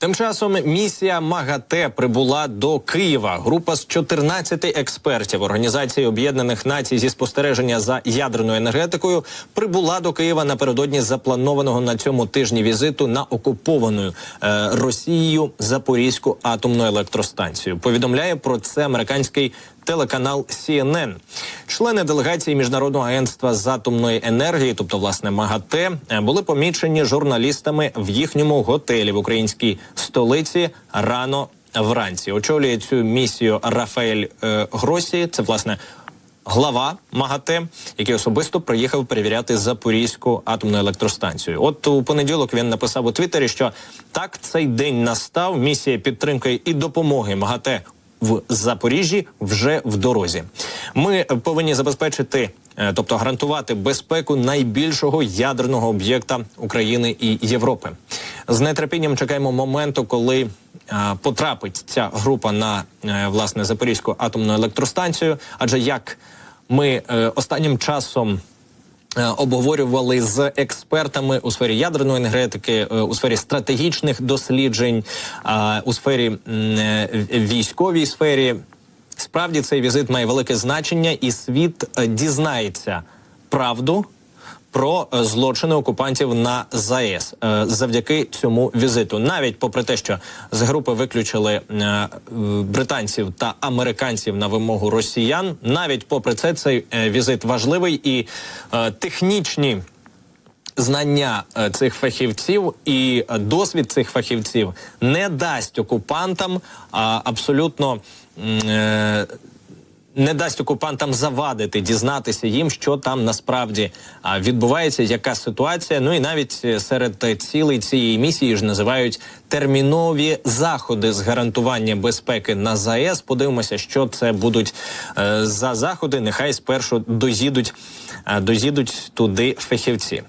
Тим часом місія МАГАТЕ прибула до Києва. Група з 14 експертів Організації Об'єднаних Націй зі спостереження за ядерною енергетикою прибула до Києва напередодні запланованого на цьому тижні візиту на окуповану е, Росією Запорізьку атомну електростанцію. Повідомляє про це американський телеканал CNN. Члени делегації міжнародного агентства з атомної енергії, тобто власне МАГАТЕ, е, були помічені журналістами в їхньому готелі в українській столиці рано вранці. Очолює цю місію Рафаель е, Гросі. Це власне. Глава МАГАТЕ, який особисто приїхав перевіряти Запорізьку атомну електростанцію. От у понеділок він написав у Твіттері, що так цей день настав. Місія підтримки і допомоги МАГАТЕ в Запоріжжі вже в дорозі. Ми повинні забезпечити, е, тобто гарантувати безпеку найбільшого ядерного об'єкта України і Європи. З нетерпінням чекаємо моменту, коли е, потрапить ця група на е, власне Запорізьку атомну електростанцію. Адже як ми е, останнім часом обговорювали з експертами у сфері ядерної енергетики, у сфері стратегічних досліджень, у сфері військовій сфері. Справді цей візит має велике значення, і світ дізнається правду про е, злочини окупантів на ЗАЕС е, завдяки цьому візиту. Навіть попри те, що з групи виключили е, британців та американців на вимогу росіян, навіть попри це цей візит важливий і технічні знання цих фахівців і досвід цих фахівців не дасть окупантам абсолютно. Не дасть окупантам завадити, дізнатися їм, що там насправді відбувається, яка ситуація. Ну і навіть е, серед цілей цієї місії ж називають термінові заходи з гарантування безпеки на ЗАЕС. Подивимося, що це будуть е, за заходи. Нехай спершу доїдуть, е, доїдуть туди фахівці.